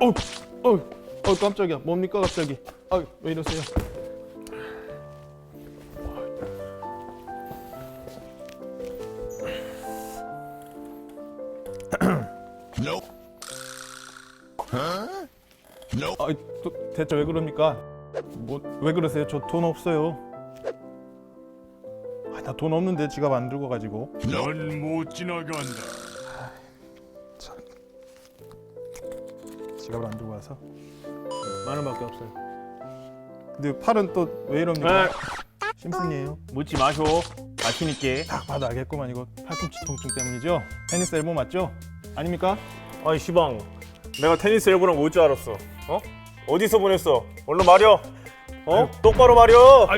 어, 어, 어, 깜짝이야. 뭡니까 갑자기? 아, 왜 이러세요? 아, 또, 대체 왜 그럽니까? 뭐 왜 그러세요? 저 돈 없어요. 아, 나 돈 없는데 지갑 안 들고 가지고. 넌 못 지나간다. 지갑을 안 들고 와서 만 원밖에 없어요. 근데 팔은 또 왜 이럽니까? 심슨이에요. 묻지 마쇼. 마시니께. 딱 봐도 알겠구만 이거 팔꿈치 통증 때문이죠? 테니스 엘보 맞죠? 아닙니까? 아이 시방. 내가 테니스 일부랑 올 줄 알았어. 어? 어디서 보냈어? 얼른 말여. 어? 똑바로 말여.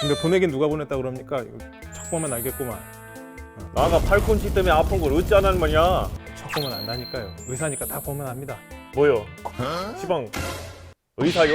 근데 보내긴 누가 보냈다 그럽니까? 이거 척 보면 알겠구만. 나가 팔꿈치 때문에 아픈 걸 어찌 안 하는 말이야. 척 보면 안다니까요. 의사니까 딱 보면 압니다. 뭐요? 시방. 의사요?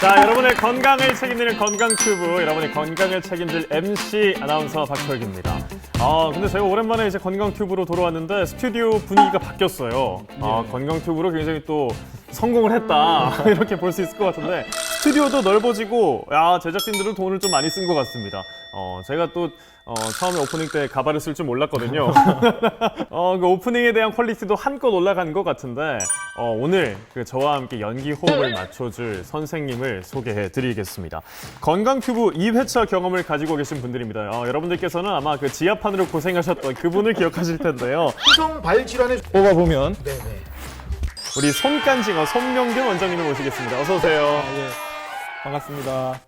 자, 여러분의 건강을 책임지는 건강튜브, 여러분의 건강을 책임질 MC 아나운서 박철기입니다. 아, 근데 제가 오랜만에 이제 건강튜브로 돌아왔는데 스튜디오 분위기가 바뀌었어요. 아, 건강튜브로 굉장히 또 성공을 했다. 이렇게 볼 수 있을 것 같은데 스튜디오도 넓어지고, 야, 제작진들은 돈을 좀 많이 쓴 것 같습니다. 어, 제가 또 어, 처음에 오프닝 때 가발을 쓸 줄 몰랐거든요. 어, 그 오프닝에 대한 퀄리티도 한껏 올라간 것 같은데 어, 오늘 그 저와 함께 연기 호흡을 맞춰줄 선생님을 소개해 드리겠습니다. 건강튜브 2회차 경험을 가지고 계신 분들입니다. 어, 여러분들께서는 아마 그 지하판으로 고생하셨던 그분을 기억하실 텐데요. 성 발질환의 뽑아보면 우리 손간징어 손명균 원장님을 모시겠습니다. 어서 오세요. 아, 예. 반갑습니다.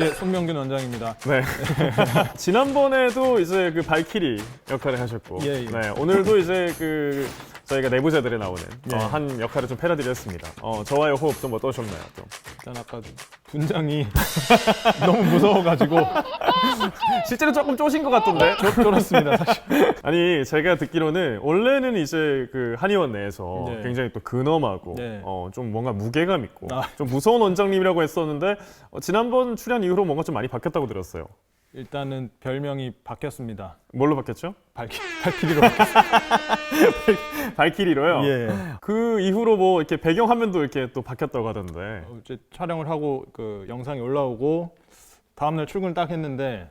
예, 송명균 원장입니다. 네. 지난번에도 이제 그 발키리 역할을 하셨고, 예, 예. 네 오늘도 이제 그 저희가 내부자들에 나오는 예. 어, 한 역할을 좀 패러디했습니다. 어, 저와의 호흡 좀 어떠셨나요? 좀 일단 아까 분장이 너무 무서워가지고 실제로 조금 쪼신 것 같던데. 쫄- 쫄았습니다 사실. 아니 제가 듣기로는 원래는 이제 그 한의원 내에서 네. 굉장히 또 근엄하고 네. 어, 좀 뭔가 무게감 있고 아. 좀 무서운 원장님이라고 했었는데 어, 지난번 출연 이후로 뭔가 좀 많이 바뀌었다고 들었어요. 일단은 별명이 바뀌었습니다. 뭘로 바뀌었죠? 발키, 발키리로 바뀌었어요. 발키리로요. 예. 그 이후로 뭐 이렇게 배경 화면도 이렇게 또 바뀌었다고 하던데. 어, 이제 촬영을 하고 그 영상이 올라오고 다음날 출근을 딱 했는데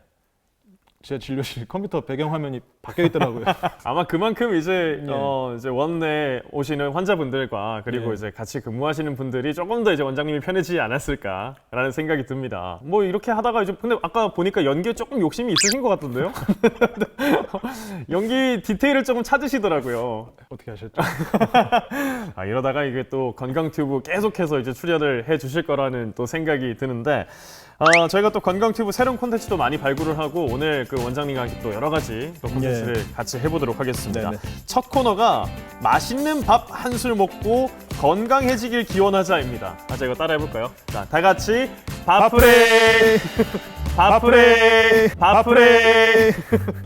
제 진료실 컴퓨터 배경 화면이 바뀌어 있더라고요. 아마 그만큼 이제 예. 어 이제 원내 오시는 환자분들과 그리고 예. 이제 같이 근무하시는 분들이 조금 더 이제 원장님이 편해지지 않았을까라는 생각이 듭니다. 뭐 이렇게 하다가 이제 근데 아까 보니까 연기에 조금 욕심이 있으신 것 같던데요? 연기 디테일을 조금 찾으시더라고요. 어떻게 하셨죠? 아, 이러다가 이게 또 건강 튜브 계속해서 이제 출연을 해 주실 거라는 또 생각이 드는데, 어, 저희가 또 건강튜브 새로운 콘텐츠도 많이 발굴을 하고, 오늘 그 원장님과 또 여러 가지 또 콘텐츠를 같이 해보도록 하겠습니다. 네네. 첫 코너가 맛있는 밥 한 술 먹고 건강해지길 기원하자입니다. 아, 자, 이거 따라 해볼까요? 자, 다 같이 밥프레! 밥프레! 밥프레!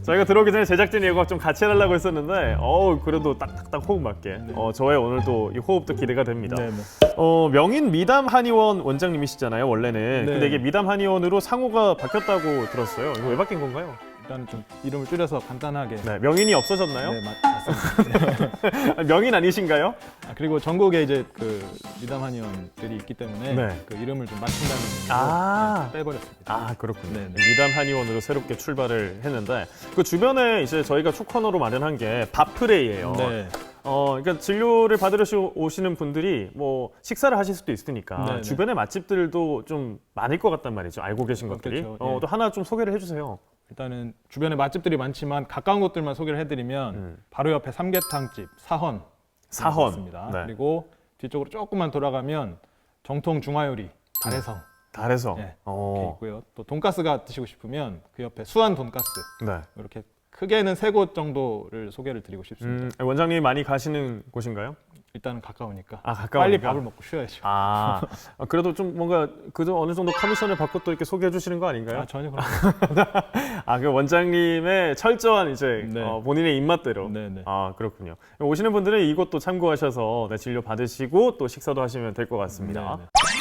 저희가 들어오기 전에 제작진이 이거 좀 같이 해달라고 했었는데, 어우, 그래도 딱딱딱 호흡 맞게. 어, 저의 오늘도 이 호흡도 기대가 됩니다. 네, 네. 어, 명인 미담 한의원 원장님이시잖아요, 원래는. 네. 근데 이게 미담 한의원으로 상호가 바뀌었다고 들었어요. 이거 왜 바뀐 건가요? 일단은 좀 이름을 줄여서 간단하게. 네, 명인이 없어졌나요? 네, 맞, 맞습니다. 아, 명인 아니신가요? 아, 그리고 전국에 이제 그 미담 한의원들이 있기 때문에 네. 그 이름을 좀 맞춘다는 의미로 아. 네, 빼버렸습니다. 아 그렇군요. 네, 네. 미담 한의원으로 새롭게 출발을 했는데 그 주변에 이제 저희가 축커너로 마련한 게 밥프레이예요. 네. 어, 그러니까 진료를 받으러 시- 오시는 분들이 뭐 식사를 하실 수도 있으니까 네, 네. 주변에 맛집들도 좀 많을 것 같단 말이죠. 알고 계신 것들이. 그렇죠. 어, 예. 또 하나 좀 소개를 해주세요. 일단은 주변에 맛집들이 많지만 가까운 곳들만 소개를 해드리면 음. 바로 옆에 삼계탕집 사헌 사헌. 있습니다. 네. 그리고 뒤쪽으로 조금만 돌아가면 정통 중화요리 달해성 달에서. 네. 이렇게 어. 있고요. 또 돈가스가 드시고 싶으면 그 옆에 수안 돈가스 네. 이렇게 크게는 세 곳 정도를 소개를 드리고 싶습니다. 음, 원장님이 많이 가시는 곳인가요? 일단은 가까우니까 아 가까우니까. 빨리 밥을 먹고 쉬어야죠. 아, 아, 그래도 좀 뭔가 그저 어느 정도 커미션을 받고 또 이렇게 소개해 주시는 거 아닌가요? 아, 전혀 그런 아, 그 원장님의 철저한 이제 네. 어, 본인의 입맛대로. 네, 네. 아, 그렇군요. 오시는 분들은 이것도 참고하셔서 네, 진료 받으시고 또 식사도 하시면 될 것 같습니다. 네, 네.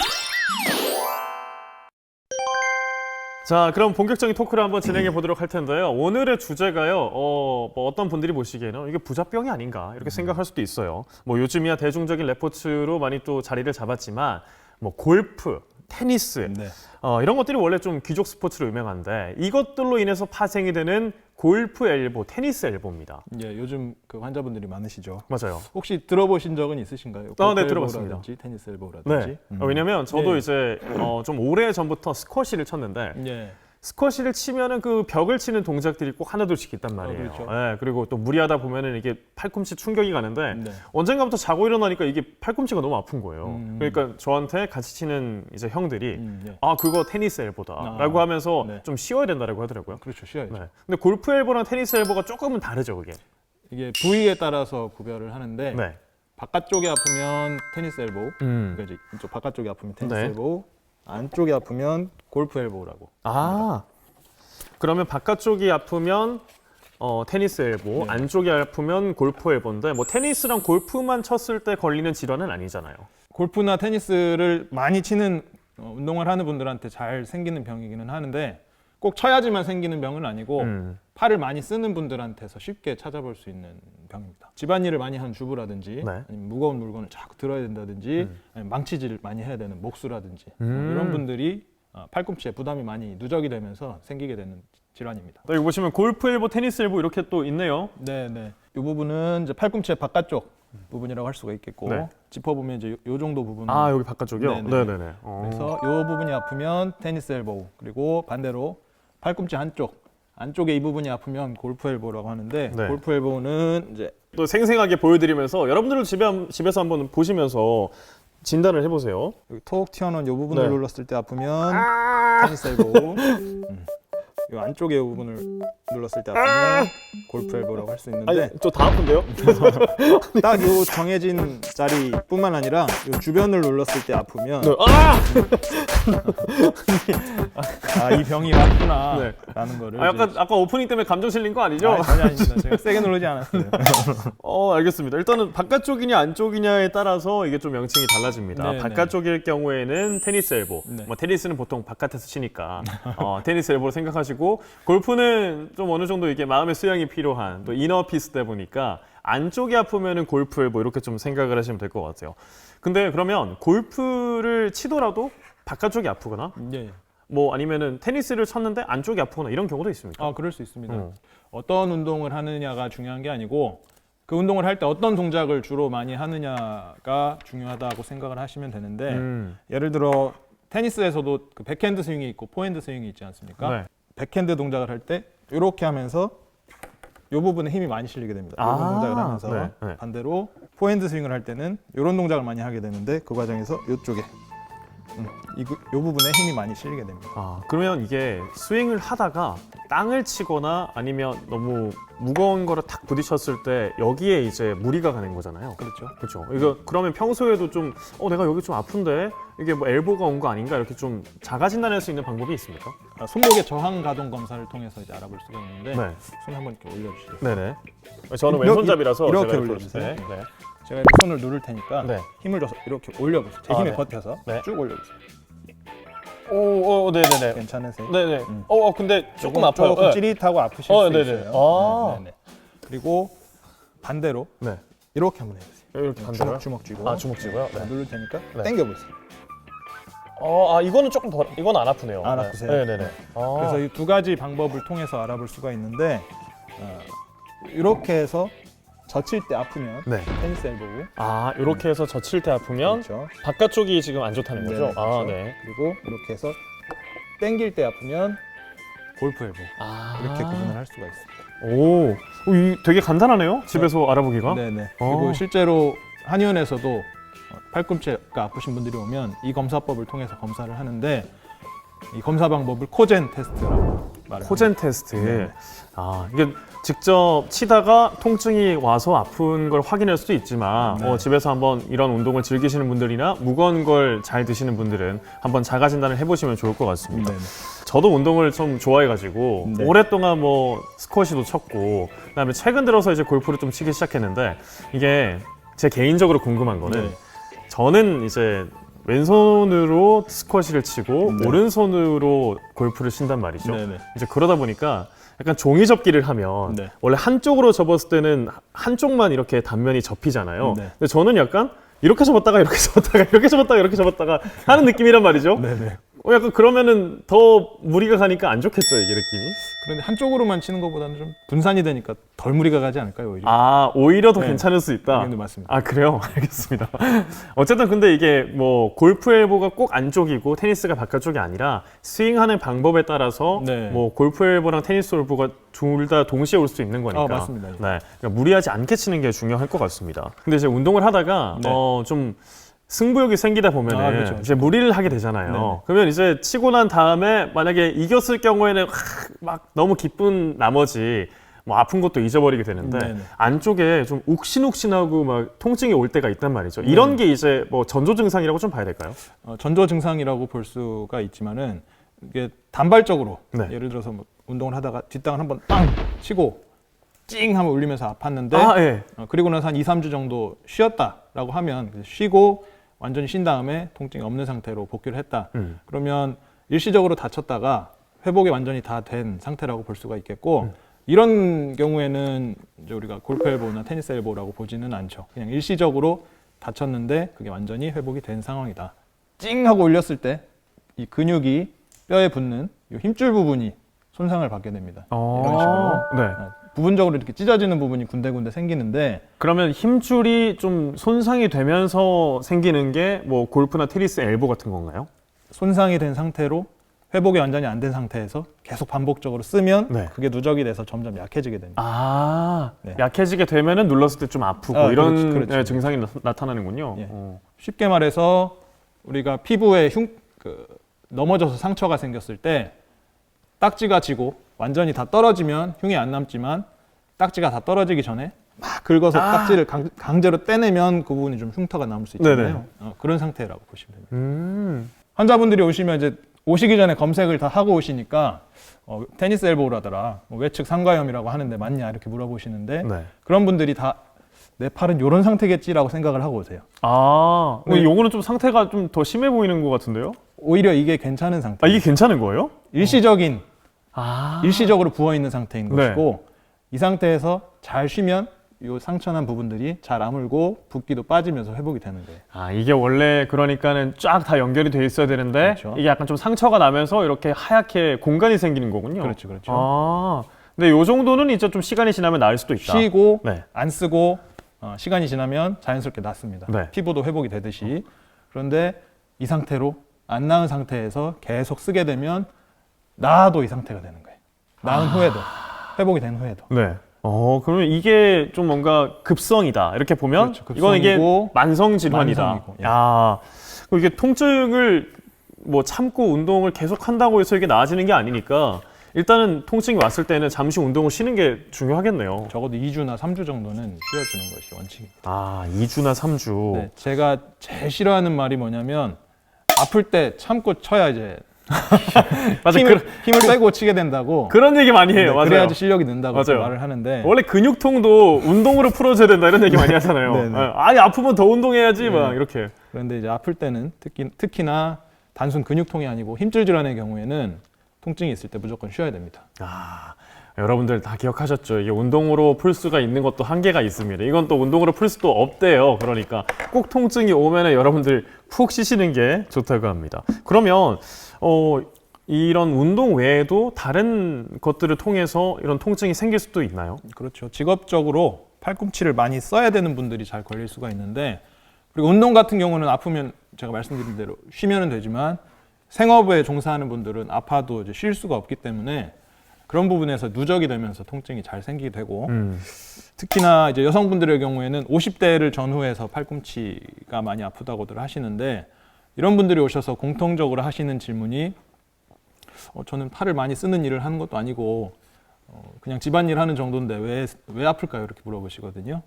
자, 그럼 본격적인 토크를 한번 진행해 보도록 할 텐데요. 오늘의 주제가요. 어, 뭐 어떤 분들이 보시기에는 이게 부자병이 아닌가 이렇게 생각할 수도 있어요. 뭐 요즘이야 대중적인 레포츠로 많이 또 자리를 잡았지만 뭐 골프, 테니스 네. 어, 이런 것들이 원래 좀 귀족 스포츠로 유명한데 이것들로 인해서 파생이 되는 골프 엘보, 테니스 엘보입니다. 예, 요즘 그 환자분들이 많으시죠. 맞아요. 혹시 들어보신 적은 있으신가요? 아, 네, 골프 들어봤습니다. 엘보라든지 테니스 엘보라든지. 네. 음. 어, 왜냐면 저도 네. 이제 어, 좀 오래 전부터 스쿼시를 쳤는데 예. 스쿼시를 치면은 그 벽을 치는 동작들이 꼭 하나둘씩 있단 말이에요. 그렇죠. 예, 그리고 또 무리하다 보면은 이게 팔꿈치 충격이 가는데 네. 언젠가부터 자고 일어나니까 이게 팔꿈치가 너무 아픈 거예요. 음. 그러니까 저한테 같이 치는 이제 형들이 음, 예. 아 그거 테니스 엘보다라고 아, 하면서 네. 좀 쉬어야 된다라고 하더라고요. 그렇죠. 쉬어야죠. 네. 근데 골프 엘보랑 테니스 엘보가 조금은 다르죠, 그게. 이게 부위에 따라서 구별을 하는데 네. 바깥쪽에 아프면 테니스 엘보, 음. 그러니까 이제 이쪽 바깥쪽에 아프면 테니스 네. 엘보, 안쪽에 아프면 골프 엘보라고. 아 그러면 바깥쪽이 아프면 어, 테니스 엘보, 네. 안쪽이 아프면 골프 엘보인데 뭐 테니스랑 골프만 쳤을 때 걸리는 질환은 아니잖아요. 골프나 테니스를 많이 치는 어, 운동을 하는 분들한테 잘 생기는 병이기는 하는데 꼭 쳐야지만 생기는 병은 아니고 음. 팔을 많이 쓰는 분들한테서 쉽게 찾아볼 수 있는 병입니다. 집안일을 많이 하는 주부라든지 네. 아니면 무거운 물건을 자꾸 들어야 된다든지 음. 아니면 망치질을 많이 해야 되는 목수라든지 어, 음. 이런 분들이 어, 팔꿈치에 부담이 많이 누적이 되면서 생기게 되는 질환입니다. 또 여기 보시면 골프 엘보, 테니스 엘보 이렇게 또 있네요. 네, 네. 이 부분은 이제 팔꿈치의 바깥쪽 부분이라고 할 수가 있겠고 네. 짚어보면 이제 요, 요 정도 부분 아 여기 바깥쪽이요? 음. 네네. 네네네. 어. 그래서 이 부분이 아프면 테니스 엘보우 그리고 반대로 팔꿈치 한쪽 안쪽에 이 부분이 아프면 골프 엘보라고 하는데 네. 골프 엘보는 이제 또 생생하게 보여드리면서 여러분들도 집에 한- 집에서 한번 보시면서 진단을 해보세요. 여기 톡 튀어나온 이 부분을 네. 눌렀을 때 아프면 테니스 엘보우 음. 이 안쪽에 이 부분을 눌렀을 때 아프면 골프 엘보라고 할 수 있는데 저다 아픈데요? 딱 요 정해진 자리뿐만 아니라 요 주변을 눌렀을 때 아프면 아! 아 이 병이 왔구나 네. 라는 거를 아, 약간 이제- 아까 오프닝 때문에 감정 실린 거 아니죠? 아, 전혀 아닙니다. 제가 세게 누르지 않았어요. 어, 알겠습니다. 일단은 바깥쪽이냐 안쪽이냐에 따라서 이게 좀 명칭이 달라집니다. 네, 바깥쪽일 경우에는 테니스 엘보. 네. 뭐 테니스는 보통 바깥에서 치니까 어, 테니스 엘보로 생각하시고 골프는 좀 어느 정도 이게 마음의 수양이 필요한 또 이너 피스다 보니까 안쪽이 아프면은 골프 엘보 이렇게 좀 생각을 하시면 될 것 같아요. 근데 그러면 골프를 치더라도 바깥쪽이 아프거나 예. 뭐 아니면은 테니스를 쳤는데 안쪽이 아프거나 이런 경우도 있습니까? 아, 그럴 수 있습니다. 어. 어떤 운동을 하느냐가 중요한 게 아니고 그 운동을 할 때 어떤 동작을 주로 많이 하느냐가 중요하다고 생각을 하시면 되는데 음. 예를 들어 테니스에서도 그 백핸드 스윙이 있고 포핸드 스윙이 있지 않습니까? 네. 백핸드 동작을 할 때 이렇게 하면서 이 부분에 힘이 많이 실리게 됩니다. 아, 이런 동작을 하면서 네, 네. 반대로 포핸드 스윙을 할 때는 이런 동작을 많이 하게 되는데 그 과정에서 이쪽에 음, 이, 부- 이 부분에 힘이 많이 실리게 됩니다. 아, 그러면 이게 스윙을 하다가 땅을 치거나 아니면 너무 무거운 거를 탁 부딪혔을 때 여기에 이제 무리가 가는 거잖아요. 그렇죠. 그렇죠. 이거 그러면 평소에도 좀 어, 내가 여기 좀 아픈데 이게 뭐 엘보가 온 거 아닌가 이렇게 좀 자가 진단할 수 있는 방법이 있습니까? 아, 손목의 저항 가동 검사를 통해서 이제 알아볼 수가 있는데 네. 손 한번 이렇게 올려주시죠. 네네. 저는 왼손잡이라서 이렇게 제가 올려주세요. 네. 네. 제가 이렇게 손을 누를 테니까 네. 힘을 줘서 이렇게 올려보세요. 제 아, 힘에 네. 버텨서 네. 쭉 올려보세요. 오, 오, 네네네. 괜찮으세요? 네네. 어, 어, 근데 조금 아파요. 조금 네. 찌릿하고 아프실 어, 수 네네. 있어요. 아. 네, 네, 네. 그리고 반대로 네. 이렇게 한번 해보세요. 이렇게 반대로요? 주먹 주먹 쥐고 아, 주먹 쥐고요. 자, 네. 누를 테니까 네. 당겨보세요. 어, 아, 이거는 조금 더 이건 안 아프네요. 안 네. 아프세요? 네네네. 아. 그래서 이 두 가지 방법을 통해서 알아볼 수가 있는데 어, 이렇게 해서 젖힐 때 아프면 네. 테니스 엘보고 아, 이렇게 해서 젖힐 때 아프면 그렇죠. 바깥쪽이 지금 안 좋다는 거죠? 네네, 아, 그렇죠. 네. 그리고 이렇게 해서 당길 때 아프면 골프 엘보 아. 이렇게 구분을 할 수가 있습니다. 오, 어, 이 되게 간단하네요. 집에서 알아보기가. 네네. 어. 그리고 실제로 한의원에서도 어, 팔꿈치가 아프신 분들이 오면 이 검사법을 통해서 검사를 하는데 이 검사 방법을 코젠 테스트라고 말을 코젠 테스트. 네. 아, 이게 직접 치다가 통증이 와서 아픈 걸 확인할 수도 있지만 네. 어, 집에서 한번 이런 운동을 즐기시는 분들이나 무거운 걸 잘 드시는 분들은 한번 자가 진단을 해보시면 좋을 것 같습니다. 네네. 저도 운동을 좀 좋아해가지고 네. 오랫동안 뭐 스쿼시도 쳤고 그다음에 최근 들어서 이제 골프를 좀 치기 시작했는데 이게 제 개인적으로 궁금한 거는 네. 저는 이제 왼손으로 스쿼시를 치고 네. 오른손으로 골프를 친단 말이죠. 네네. 이제 그러다 보니까 약간 종이 접기를 하면 네. 원래 한쪽으로 접었을 때는 한쪽만 이렇게 단면이 접히잖아요. 네. 근데 저는 약간 이렇게 접었다가 이렇게 접었다가 이렇게 접었다가 이렇게 접었다가 하는 느낌이란 말이죠. 네네. 어, 약간 그러면은 더 무리가 가니까 안 좋겠죠 이게 느낌이. 그런데 한쪽으로만 치는 것보다는 좀 분산이 되니까 덜 무리가 가지 않을까요 오히려? 아 오히려 더 네. 괜찮을 수 있다. 네, 맞습니다. 아 그래요? 알겠습니다. 어쨌든 근데 이게 뭐 골프 엘보가 꼭 안쪽이고 테니스가 바깥쪽이 아니라 스윙하는 방법에 따라서 네. 뭐 골프 엘보랑 테니스 엘보가 둘 다 동시에 올 수 있는 거니까. 아, 맞습니다. 예. 네, 그러니까 무리하지 않게 치는 게 중요할 것 같습니다. 근데 이제 운동을 하다가 네. 어, 좀 승부욕이 생기다 보면 아, 은 그렇죠, 그렇죠. 이제 무리를 하게 되잖아요. 네네. 그러면 이제 치고 난 다음에 만약에 이겼을 경우에는 하, 막 너무 기쁜 나머지 뭐 아픈 것도 잊어버리게 되는데 네네. 안쪽에 좀 욱신욱신하고 막 통증이 올 때가 있단 말이죠. 이런 네. 게 이제 뭐 전조 증상이라고 좀 봐야 될까요? 어, 전조 증상이라고 볼 수가 있지만은 이게 단발적으로 네. 예를 들어서 뭐 운동을 하다가 뒷땅을 한번 빵 치고 찡 하면 울리면서 아팠는데 아, 예. 어, 그리고 나서 한 2, 3주 정도 쉬었다라고 하면 쉬고 완전히 쉰 다음에 통증이 없는 상태로 복귀를 했다. 음. 그러면 일시적으로 다쳤다가 회복이 완전히 다 된 상태라고 볼 수가 있겠고 음. 이런 경우에는 이제 우리가 골프 엘보나 테니스 엘보라고 보지는 않죠. 그냥 일시적으로 다쳤는데 그게 완전히 회복이 된 상황이다. 찡 하고 울렸을 때 이 근육이 뼈에 붙는 이 힘줄 부분이 손상을 받게 됩니다. 이런 식으로 네. 어, 부분적으로 이렇게 찢어지는 부분이 군데군데 생기는데 그러면 힘줄이 좀 손상이 되면서 생기는 게 뭐 골프나 테니스 엘보 같은 건가요? 손상이 된 상태로 회복이 완전히 안 된 상태에서 계속 반복적으로 쓰면 네. 그게 누적이 돼서 점점 약해지게 됩니다. 아, 네. 약해지게 되면은 눌렀을 때 좀 아프고 아, 이런 그렇지, 그렇지. 예, 증상이 나, 타나는군요 어. 예. 쉽게 말해서 우리가 피부에 흉, 그, 넘어져서 상처가 생겼을 때 딱지가 지고 완전히 다 떨어지면 흉이 안 남지만 딱지가 다 떨어지기 전에 막 긁어서 아. 딱지를 강, 제로 떼내면 그 부분이 좀 흉터가 남을 수 있잖아요. 어, 그런 상태라고 보시면 됩니다. 음. 환자분들이 오시면 이제 오시기 전에 검색을 다 하고 오시니까 어, 테니스 엘보라더라 뭐 외측 상가염이라고 하는데 맞냐 이렇게 물어보시는데 네. 그런 분들이 다 내 팔은 이런 상태겠지라고 생각을 하고 오세요. 아, 근데 네. 요거는 좀 상태가 좀 더 심해 보이는 것 같은데요? 오히려 이게 괜찮은 상태. 아, 이게 괜찮은 거예요? 일시적인 아. 일시적으로 부어 있는 상태인 네. 것이고 이 상태에서 잘 쉬면 이 상처난 부분들이 잘 아물고 붓기도 빠지면서 회복이 되는 거예요. 아, 이게 원래 그러니까는 쫙 다 연결이 돼 있어야 되는데 그렇죠. 이게 약간 좀 상처가 나면서 이렇게 하얗게 공간이 생기는 거군요. 그렇죠, 그렇죠. 아. 근데 요 정도는 이제 좀 시간이 지나면 나을 수도 있다. 쉬고 네. 안 쓰고 어, 시간이 지나면 자연스럽게 낫습니다. 네. 피부도 회복이 되듯이 그런데 이 상태로 안 나은 상태에서 계속 쓰게 되면 나아도 이 상태가 되는 거예요. 나은 후에도 회복이 된 후에도. 네. 어, 그러면 이게 좀 뭔가 급성이다. 이렇게 보면 그렇죠. 이건 이게 급성이고 만성 질환이다. 만성이고, 예. 야. 그럼 이게 통증을 뭐 참고 운동을 계속 한다고 해서 이게 나아지는 게 아니니까 일단은 통증이 왔을 때는 잠시 운동을 쉬는 게 중요하겠네요. 적어도 2주나 3주 정도는 쉬어주는 것이 원칙입니다. 아, 2주나 3주. 네, 제가 제일 싫어하는 말이 뭐냐면 아플 때 참고 쳐야 이제 맞아. 힘을, 그, 힘을 빼고 치게 된다고 그런 얘기 많이 해요. 네, 맞아요. 그래야지 실력이 는다고 맞아요. 말을 하는데 원래 근육통도 운동으로 풀어줘야 된다 이런 얘기 많이 하잖아요. 네, 네. 아, 아니 아프면 더 운동해야지 막 이렇게. 그런데 이제 아플 때는 특히, 특히나 단순 근육통이 아니고 힘줄 질환의 경우에는 통증이 있을 때 무조건 쉬어야 됩니다. 아, 여러분들 다 기억하셨죠? 이게 운동으로 풀 수가 있는 것도 한계가 있습니다. 이건 또 운동으로 풀 수도 없대요. 그러니까 꼭 통증이 오면 은 여러분들 푹 쉬시는 게 좋다고 합니다. 그러면 어 이런 운동 외에도 다른 것들을 통해서 이런 통증이 생길 수도 있나요? 그렇죠. 직업적으로 팔꿈치를 많이 써야 되는 분들이 잘 걸릴 수가 있는데 그리고 운동 같은 경우는 아프면 제가 말씀드린 대로 쉬면은 되지만 생업에 종사하는 분들은 아파도 이제 쉴 수가 없기 때문에 그런 부분에서 누적이 되면서 통증이 잘 생기게 되고 음. 특히나 이제 여성분들의 경우에는 50대를 전후해서 팔꿈치가 많이 아프다고들 하시는데 이런 분들이 오셔서 공통적으로 하시는 질문이 어, 저는 팔을 많이 쓰는 일을 하는 것도 아니고 어, 그냥 집안일 하는 정도인데 왜, 왜 아플까요? 이렇게 물어보시거든요.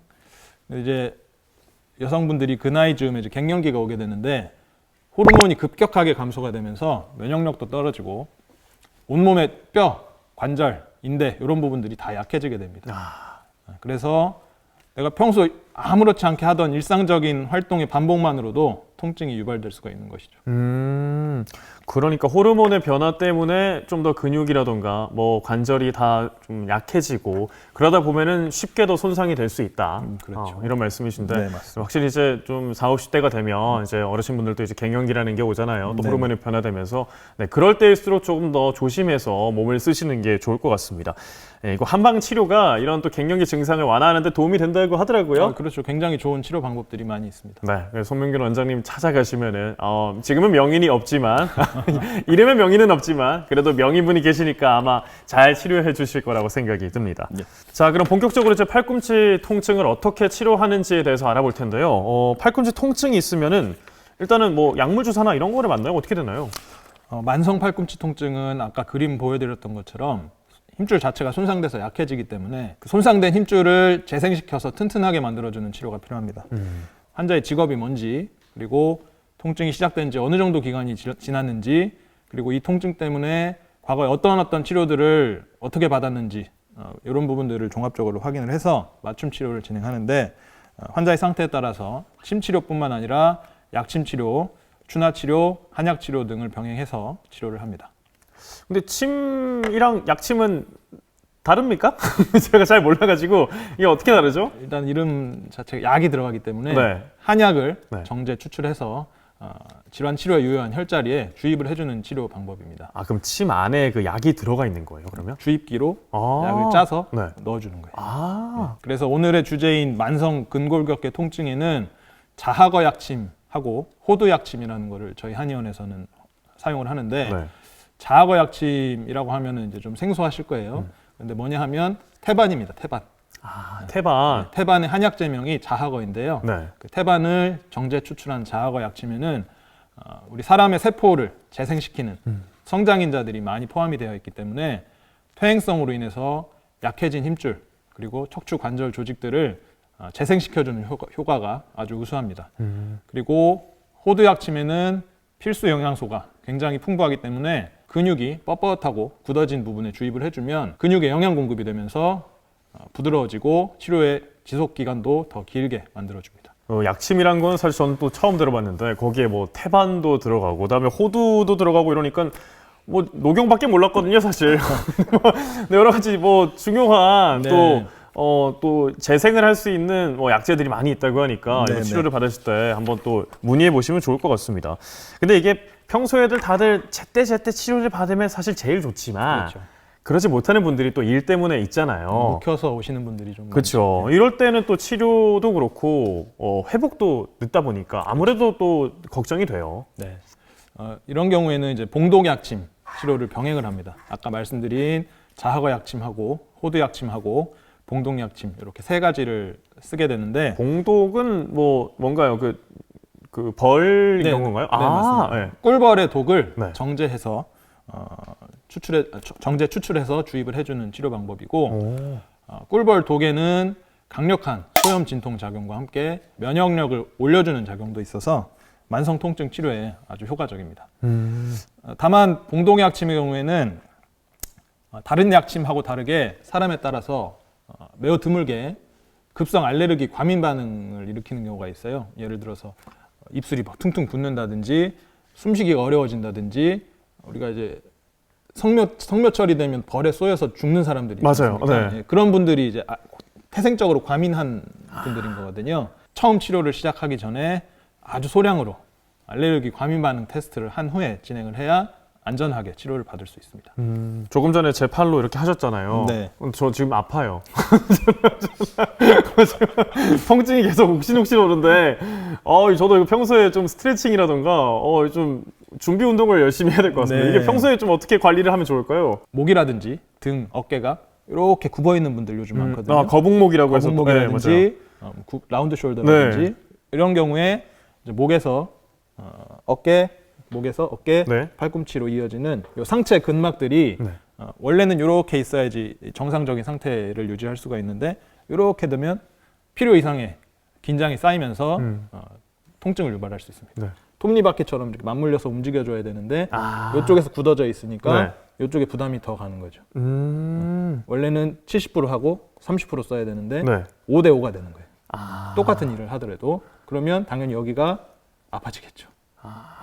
이제 여성분들이 그 나이쯤에 이제 갱년기가 오게 되는데 호르몬이 급격하게 감소가 되면서 면역력도 떨어지고 온몸의 뼈, 관절, 인대 이런 부분들이 다 약해지게 됩니다. 그래서 내가 평소 아무렇지 않게 하던 일상적인 활동의 반복만으로도 통증이 유발될 수가 있는 것이죠. 음, 그러니까 호르몬의 변화 때문에 좀 더 근육이라던가 뭐 관절이 다 좀 약해지고 그러다 보면은 쉽게 더 손상이 될 수 있다. 음, 그렇죠. 어, 이런 말씀이신데 네, 맞습니다. 확실히 이제 좀 4, 50대가 되면 이제 어르신분들도 이제 갱년기라는 게 오잖아요. 또 네. 호르몬이 변화되면서 네, 그럴 때일수록 조금 더 조심해서 몸을 쓰시는 게 좋을 것 같습니다. 네, 이거 한방 치료가 이런 또 갱년기 증상을 완화하는 데 도움이 된다고 하더라고요. 아, 그렇죠. 굉장히 좋은 치료 방법들이 많이 있습니다. 네, 손명균 원장님 찾아가시면은 어, 지금은 명인이 없지만 이름에 명인은 없지만 그래도 명인분이 계시니까 아마 잘 치료해 주실 거라고 생각이 듭니다. 예. 자, 그럼 본격적으로 이제 팔꿈치 통증을 어떻게 치료하는지에 대해서 알아볼 텐데요. 어, 팔꿈치 통증이 있으면은 일단은 뭐 약물 주사나 이런 거를 맞나요? 어떻게 되나요? 어, 만성 팔꿈치 통증은 아까 그림 보여드렸던 것처럼 힘줄 자체가 손상돼서 약해지기 때문에 그 손상된 힘줄을 재생시켜서 튼튼하게 만들어주는 치료가 필요합니다. 환자의 직업이 뭔지 그리고 통증이 시작된 지 어느 정도 기간이 지- 지났는지 그리고 이 통증 때문에 과거에 어떤 어떤 치료들을 어떻게 받았는지 어, 이런 부분들을 종합적으로 확인을 해서 맞춤 치료를 진행하는데 어, 환자의 상태에 따라서 침 치료뿐만 아니라 약침 치료, 추나 치료, 한약 치료 등을 병행해서 치료를 합니다. 근데 침이랑 약침은 다릅니까? 제가 잘 몰라가지고 이게 어떻게 다르죠? 일단 이름 자체가 약이 들어가기 때문에 네. 한약을 네. 정제 추출해서 어, 질환 치료에 유효한 혈자리에 주입을 해주는 치료 방법입니다. 아 그럼 침 안에 그 약이 들어가 있는 거예요? 그러면? 주입기로 아. 약을 짜서 네. 넣어주는 거예요. 아. 그래서 오늘의 주제인 만성 근골격계 통증에는 자하거 약침하고 호두 약침이라는 거를 저희 한의원에서는 사용을 하는데 네. 자하거 약침이라고 하면은 이제 좀 생소하실 거예요. 음. 근데 뭐냐 하면 태반입니다. 태반. 아, 태반. 태반의 한약 제명이 자하거인데요. 네. 그 태반을 정제 추출한 자하거 약침에는 어, 우리 사람의 세포를 재생시키는 음. 성장인자들이 많이 포함이 되어 있기 때문에 퇴행성으로 인해서 약해진 힘줄 그리고 척추 관절 조직들을 어, 재생시켜주는 효과, 효과 가 아주 우수합니다. 음. 그리고 호두 약침에는 필수 영양소가 굉장히 풍부하기 때문에 근육이 뻣뻣하고 굳어진 부분에 주입을 해주면 근육에 영양 공급이 되면서 어, 부드러워지고 치료의 지속 기간도 더 길게 만들어줍니다. 어, 약침이란 건 사실 저는 또 처음 들어봤는데 거기에 뭐 태반도 들어가고 그다음에 호두도 들어가고 이러니까 뭐 녹용밖에 몰랐거든요 사실 뭐 여러 가지 뭐 중요한 네. 또 어, 또 재생을 할 수 있는 뭐 약재들이 많이 있다고 하니까 네, 이거 치료를 받으실 때 한번 또 문의해 보시면 좋을 것 같습니다. 근데 이게 평소에들 다들 제때 제때 치료를 받으면 사실 제일 좋지만 그렇죠. 그러지 못하는 분들이 또 일 때문에 있잖아요. 묵혀서 오시는 분들이 좀 그렇죠. 이럴 때는 또 치료도 그렇고 어, 회복도 늦다 보니까 아무래도 또 걱정이 돼요. 네. 어, 이런 경우에는 이제 봉독 약침 치료를 병행을 합니다. 아까 말씀드린 자하거 약침하고 호두 약침하고 봉독 약침 이렇게 세 가지를 쓰게 되는데 봉독은 뭐 뭔가요? 그 그벌 네, 건가요? 네, 맞습니다. 네. 꿀벌의 독을 네. 정제해서 어, 추출해 아, 저- 정제 추출해서 주입을 해주는 치료 방법이고 오. 어, 꿀벌 독에는 강력한 소염 진통 작용과 함께 면역력을 올려주는 작용도 있어서 만성 통증 치료에 아주 효과적입니다. 음. 어, 다만 봉동 약 침의 경우에는 어, 다른 약침하고 다르게 사람에 따라서 어, 매우 드물게 급성 알레르기 과민 반응을 일으키는 경우가 있어요. 예를 들어서 어, 입술이 막 퉁퉁 붓는다든지 숨쉬기가 어려워진다든지 우리가 이제 성묘 성묘철이 되면 벌에 쏘여서 죽는 사람들이 맞아요. 네. 예, 그런 분들이 이제 아, 태생적으로 과민한 분들인 거거든요. 처음 치료를 시작하기 전에 아주 소량으로 알레르기 과민 반응 테스트를 한 후에 진행을 해야 안전하게 치료를 받을 수 있습니다. 음, 조금 전에 제 팔로 이렇게 하셨잖아요. 네. 저 지금 아파요. 통증이 계속 욱신욱신 오는데, 어, 저도 이거 평소에 좀 스트레칭이라던가, 어, 좀 준비 운동을 열심히 해야 될 것 같습니다. 네. 이게 평소에 좀 어떻게 관리를 하면 좋을까요? 목이라든지 등, 어깨가 이렇게 굽어 있는 분들 요즘 많거든요. 아, 거북목이라고 해서 또- 네. 거북목이라든지 어, 구- 라운드 숄더라든지 이런 경우에 이제 목에서 어, 어깨, 목에서 어깨, 네. 팔꿈치로 이어지는 요 상체 근막들이 네. 어, 원래는 이렇게 있어야지 정상적인 상태를 유지할 수가 있는데 이렇게 되면 필요 이상의 긴장이 쌓이면서 음. 어, 통증을 유발할 수 있습니다. 네. 톱니바퀴처럼 이렇게 맞물려서 움직여줘야 되는데 아. 이쪽에서 굳어져 있으니까 네. 이쪽에 부담이 더 가는 거죠. 음. 원래는 70% 하고 30% 써야 되는데 네. 5대 5가 되는 거예요. 아. 똑같은 일을 하더라도 그러면 당연히 여기가 아파지겠죠.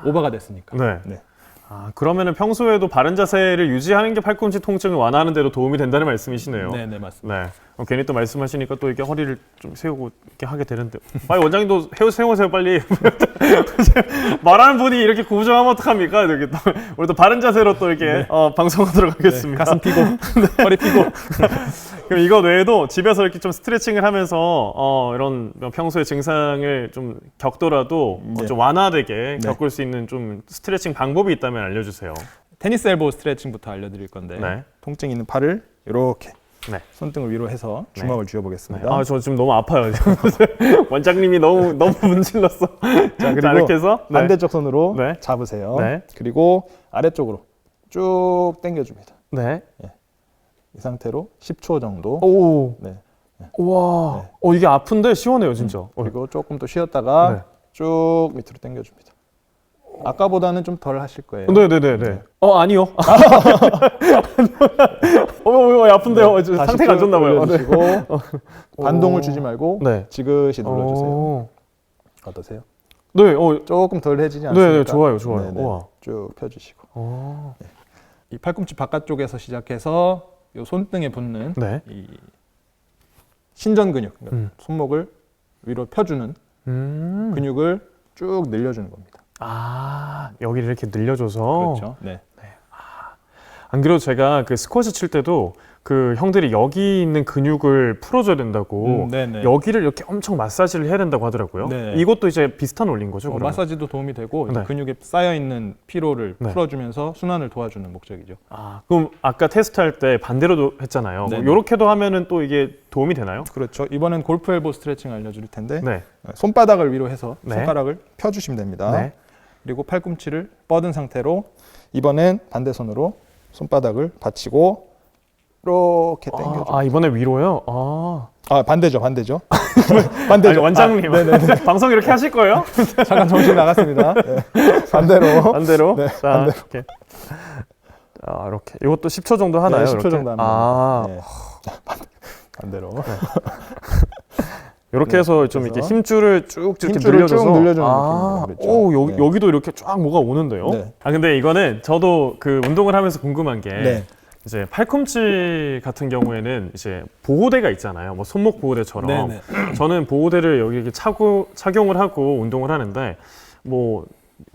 오버가 됐으니까. 네. 네. 아, 그러면은 평소에도 바른 자세를 유지하는 게 팔꿈치 통증을 완화하는 데도 도움이 된다는 말씀이시네요. 네, 네, 맞습니다. 네. 어, 괜히 또 말씀하시니까 또 이렇게 허리를 좀 세우고 이렇게 하게 되는데. 빨리 원장님도 세우, 세우세요, 빨리. 말하는 분이 이렇게 구부정하면 어떡합니까? 이렇게 또, 우리 또 바른 자세로 또 이렇게 어, 방송하도록 하겠습니다. 가슴 피고 허리 피고 그럼 이거 외에도 집에서 이렇게 좀 스트레칭을 하면서 어, 이런 평소에 증상을 좀 겪더라도 어, 네. 좀 완화되게 네. 겪을 수 있는 좀 스트레칭 방법이 있다면 알려주세요. 테니스 엘보 스트레칭부터 알려드릴 건데 네. 통증 있는 팔을 이렇게 네. 손등을 위로 해서 주먹을 쥐어보겠습니다. 아, 저 지금 너무 아파요. 원장님이 너무 너무 문질렀어. 자, 그리고 이렇게 해서 네. 반대쪽 손으로 네. 잡으세요. 네. 그리고 아래쪽으로 쭉 당겨줍니다. 네. 이 상태로 10초 정도. 오. 네. 와. 네. 어 이게 아픈데 시원해요, 진짜. 어. 그리고 조금 또 쉬었다가 네. 쭉 밑으로 당겨줍니다. 아까보다는 좀 덜 하실 거예요. 네, 네, 네, 네. 어, 아니요. 어, 어, 어, 아픈데요. 어, 저 다시 상태가 안쭉 좋나 봐요. 네. 반동을 주지 말고 네. 지그시 눌러주세요. 어. 어떠세요? 네, 어, 조금 덜 해지지 네, 않습니까? 네, 좋아요, 좋아요. 네네. 쭉 펴주시고 어. 이 팔꿈치 바깥쪽에서 시작해서 이 손등에 붙는 네. 이 신전 근육, 그러니까 음. 손목을 위로 펴주는 음. 근육을 쭉 늘려주는 겁니다. 아, 여기를 이렇게 늘려줘서. 그렇죠. 네. 안 그래도 제가 그 스쿼시 칠 때도 그 형들이 여기 있는 근육을 풀어줘야 된다고 음, 네네. 여기를 이렇게 엄청 마사지를 해야 된다고 하더라고요. 네. 이것도 이제 비슷한 원리인 거죠, 어, 그러면? 마사지도 도움이 되고 이제 네. 근육에 쌓여 있는 피로를 네. 풀어주면서 순환을 도와주는 목적이죠. 아, 그럼 아까 테스트할 때 반대로도 했잖아요. 네네. 이렇게도 하면은 또 이게 도움이 되나요? 그렇죠. 이번엔 골프 엘보 스트레칭 알려드릴 텐데 네. 손바닥을 위로 해서 네. 손가락을 펴주시면 됩니다. 네. 그리고 팔꿈치를 뻗은 상태로 이번엔 반대 손으로 손바닥을 받치고 이렇게 당겨줘. 아, 아, 이번에 위로요? 아. 아 반대죠, 반대죠. 반대죠. 아니, 원장님. 아, 네네. 방송 이렇게 하실 거예요? 잠깐 정신 나갔습니다. 네. 반대로. 반대로. 네, 자, 반대로. 이렇게. 아, 이렇게. 이것도 10초 정도 하나요? 네, 10초 이렇게? 정도 합니다. 아, 네. 반- 반대로. 이렇게 네, 해서 좀 그래서 이렇게 힘줄을 쭉 이렇게 힘줄을 늘려줘서 쭉 늘려주는 아, 그랬죠. 오 여기 네. 여기도 이렇게 쫙 뭐가 오는데요. 네. 아 근데 이거는 저도 그 운동을 하면서 궁금한 게 네. 이제 팔꿈치 같은 경우에는 이제 보호대가 있잖아요. 뭐 손목 보호대처럼 네네. 저는 보호대를 여기 이렇게 차고 착용을 하고 운동을 하는데 뭐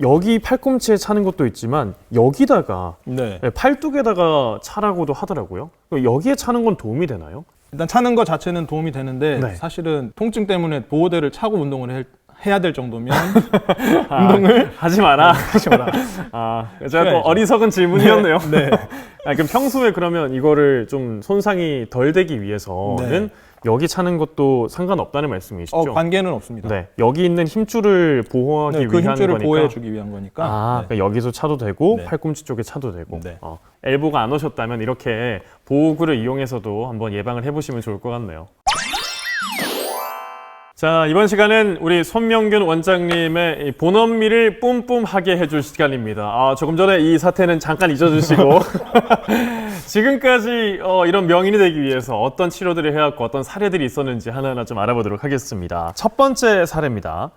여기 팔꿈치에 차는 것도 있지만 여기다가 네. 네, 팔뚝에다가 차라고도 하더라고요. 여기에 차는 건 도움이 되나요? 일단 차는 것 자체는 도움이 되는데 네. 사실은 통증 때문에 보호대를 차고 운동을 해, 해야 될 정도면 운동을 하지 마라. 하지 마라. 아, 제가 또 해야죠. 어리석은 질문이었네요. 네. 아, 그럼 평소에 그러면 이거를 좀 손상이 덜 되기 위해서는 여기 차는 것도 상관없다는 말씀이시죠? 어, 관계는 없습니다. 네, 여기 있는 힘줄을 보호하기 네, 그 위한 힘줄을 거니까. 보호해주기 위한 거니까. 아, 네. 그러니까 여기서 차도 되고 네. 팔꿈치 쪽에 차도 되고. 네. 어, 엘보가 안 오셨다면 이렇게 보호구를 이용해서도 한번 예방을 해보시면 좋을 것 같네요. 자, 이번 시간은 우리 손명균 원장님의 이 본업미를 뿜뿜하게 해줄 시간입니다. 아, 조금 전에 이 사태는 잠깐 잊어주시고 지금까지 어, 이런 명인이 되기 위해서 어떤 치료들을 해왔고 어떤 사례들이 있었는지 하나하나 좀 알아보도록 하겠습니다. 첫 번째 사례입니다.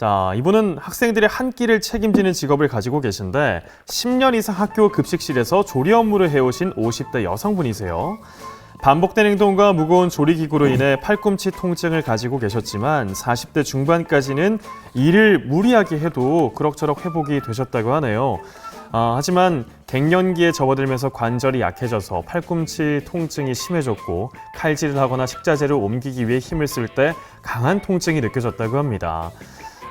자, 이분은 학생들의 한 끼를 책임지는 직업을 가지고 계신데 10년 이상 학교 급식실에서 조리 업무를 해오신 50대 여성분이세요. 반복된 행동과 무거운 조리기구로 인해 팔꿈치 통증을 가지고 계셨지만 40대 중반까지는 일을 무리하게 해도 그럭저럭 회복이 되셨다고 하네요. 아, 하지만 갱년기에 접어들면서 관절이 약해져서 팔꿈치 통증이 심해졌고 칼질을 하거나 식자재를 옮기기 위해 힘을 쓸 때 강한 통증이 느껴졌다고 합니다.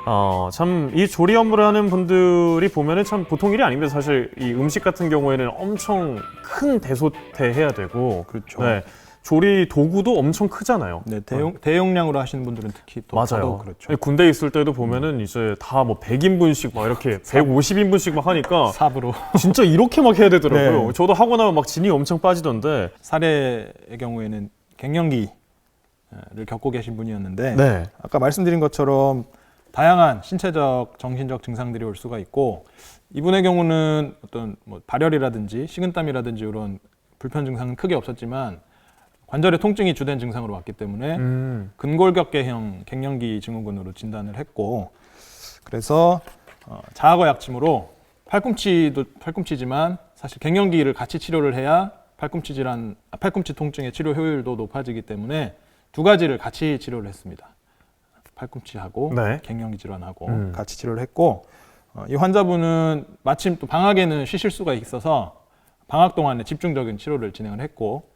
어, 참, 이 조리 업무를 하는 분들이 보면은 참 보통 일이 아닙니다. 사실 이 음식 같은 경우에는 엄청 큰 대소태 해야 되고. 그렇죠. 네. 조리 도구도 엄청 크잖아요. 네, 대용, 대용량으로 하시는 분들은 특히 더 맞아요. 그렇죠. 군대 에 있을 때도 보면은 이제 다 뭐 100인분씩 막 이렇게 150인분씩 막 하니까 삽으로 진짜 이렇게 막 해야 되더라고요. 네. 저도 하고 나면 막 진이 엄청 빠지던데. 사례의 경우에는 갱년기를 겪고 계신 분이었는데 네. 아까 말씀드린 것처럼 다양한 신체적, 정신적 증상들이 올 수가 있고 이분의 경우는 어떤 뭐 발열이라든지 식은땀이라든지 이런 불편 증상은 크게 없었지만 관절의 통증이 주된 증상으로 왔기 때문에 음. 근골격계형 갱년기 증후군으로 진단을 했고 그래서 어, 자아거 약침으로 팔꿈치도 팔꿈치지만 사실 갱년기를 같이 치료를 해야 팔꿈치 질환, 아, 팔꿈치 통증의 치료 효율도 높아지기 때문에 두 가지를 같이 치료를 했습니다. 팔꿈치하고 네. 갱년기 질환하고 음. 같이 치료를 했고 어, 이 환자분은 마침 또 방학에는 쉬실 수가 있어서 방학 동안에 집중적인 치료를 진행을 했고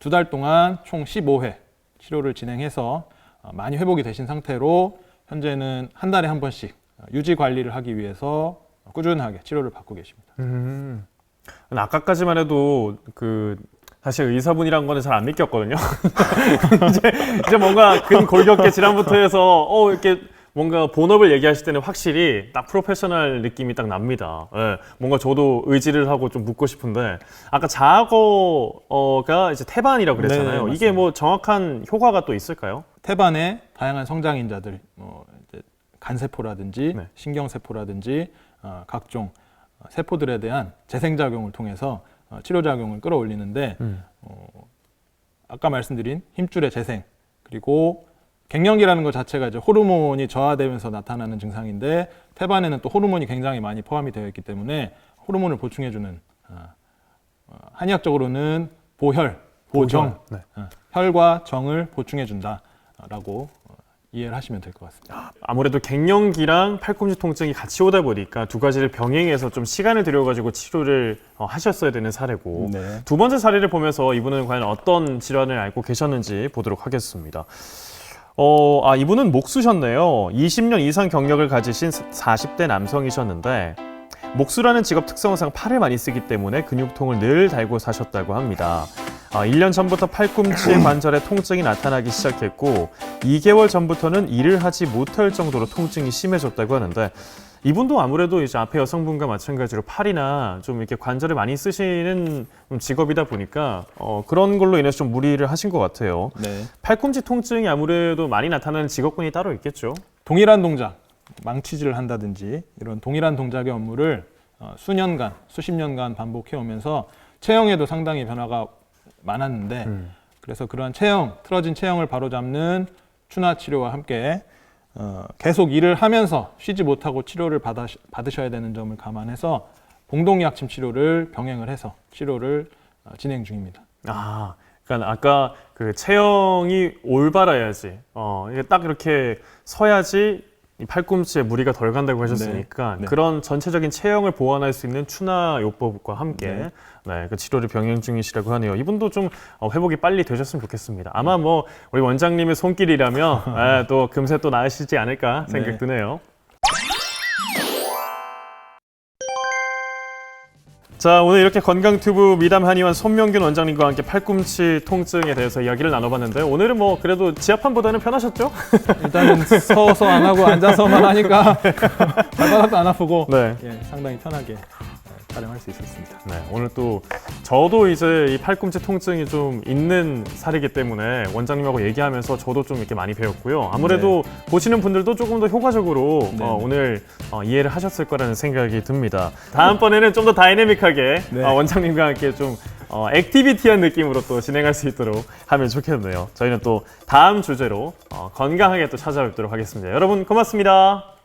두 달 동안 총 15회 치료를 진행해서 어, 많이 회복이 되신 상태로 현재는 한 달에 한 번씩 어, 유지 관리를 하기 위해서 꾸준하게 치료를 받고 계십니다. 음. 아까까지만 해도 그 사실 의사분이란 거는 잘안 믿겼거든요. 이제, 이제 뭔가 근 골격계 질환부터 해서 어 이렇게 뭔가 본업을 얘기하실 때는 확실히 딱 프로페셔널 느낌이 딱 납니다. 예, 뭔가 저도 의지를 하고 좀 묻고 싶은데 아까 자거가 이제 태반이라고 그랬잖아요. 네, 이게. 뭐 정확한 효과가 또 있을까요? 태반의 다양한 성장인자들, 뭐 이제 간세포라든지 네. 신경세포라든지 어, 각종 어, 세포들에 대한 재생작용을 통해서 어, 치료작용을 끌어올리는데 음. 어, 아까 말씀드린 힘줄의 재생 그리고 갱년기라는 것 자체가 이제 호르몬이 저하되면서 나타나는 증상인데 태반에는 또 호르몬이 굉장히 많이 포함이 되어 있기 때문에 호르몬을 보충해주는 어, 어, 한의학적으로는 보혈, 보정, 네. 어, 혈과 정을 보충해준다라고 어, 이해를 하시면 될 것 같습니다. 아 무래도 갱년기랑 팔꿈치 통증이 같이 오다 보니까 두 가지를 병행해서 좀 시간을 들여가지고 치료를 어, 하셨어야 되는 사례고 네. 두 번째 사례를 보면서 이분은 과연 어떤 질환을 앓고 계셨는지 보도록 하겠습니다. 어, 아, 이분은 목수셨네요. 20년 이상 경력을 가지신 40대 남성이셨는데 목수라는 직업 특성상 팔을 많이 쓰기 때문에 근육통을 늘 달고 사셨다고 합니다. 아, 1년 전부터 팔꿈치 관절에 통증이 나타나기 시작했고 2개월 전부터는 일을 하지 못할 정도로 통증이 심해졌다고 하는데 이분도 아무래도 이제 앞에 여성분과 마찬가지로 팔이나 좀 이렇게 관절을 많이 쓰시는 직업이다 보니까 어, 그런 걸로 인해서 좀 무리를 하신 것 같아요. 네. 팔꿈치 통증이 아무래도 많이 나타나는 직업군이 따로 있겠죠. 동일한 동작, 망치질을 한다든지 이런 동일한 동작의 업무를 어, 수년간, 수십 년간 반복해 오면서 체형에도 상당히 변화가 많았는데 음. 그래서 그러한 체형, 틀어진 체형을 바로잡는 추나 치료와 함께 어, 계속 일을 하면서 쉬지 못하고 치료를 받아, 받으셔야 되는 점을 감안해서 공동약침 치료를 병행을 해서 치료를 어, 진행 중입니다. 아, 그러니까 아까 그 체형이 올바라야지. 어, 이게 딱 이렇게 서야지 이 팔꿈치에 무리가 덜 간다고 하셨으니까 네. 그런 전체적인 체형을 보완할 수 있는 추나 요법과 함께 네. 그 치료를 병행 중이시라고 하네요. 이분도 좀 어, 회복이 빨리 되셨으면 좋겠습니다. 아마 뭐 우리 원장님의 손길이라면 예, 또 금세 또 나으시지 않을까 생각 네. 드네요. 자 오늘 이렇게 건강튜브 미담 한의원 손명균 원장님과 함께 팔꿈치 통증에 대해서 이야기를 나눠봤는데 오늘은 뭐 그래도 지하판보다는 편하셨죠? 일단은 서서 안 하고 앉아서만 하니까 발바닥도 안 아프고 네. 예, 상당히 편하게 어, 촬영할 수 있었습니다. 네, 오늘 또 저도 이제 이 팔꿈치 통증이 좀 있는 살이기 때문에 원장님하고 얘기하면서 저도 좀 이렇게 많이 배웠고요. 아무래도 보시는 분들도 조금 더 효과적으로 네. 어, 오늘 어, 이해를 하셨을 거라는 생각이 듭니다. 다음번에는 좀 더 다이내믹하게 네. 어, 원장님과 함께 좀 어, 액티비티한 느낌으로 또 진행할 수 있도록 하면 좋겠네요. 저희는 또 다음 주제로 어, 건강하게 또 찾아뵙도록 하겠습니다. 여러분 고맙습니다.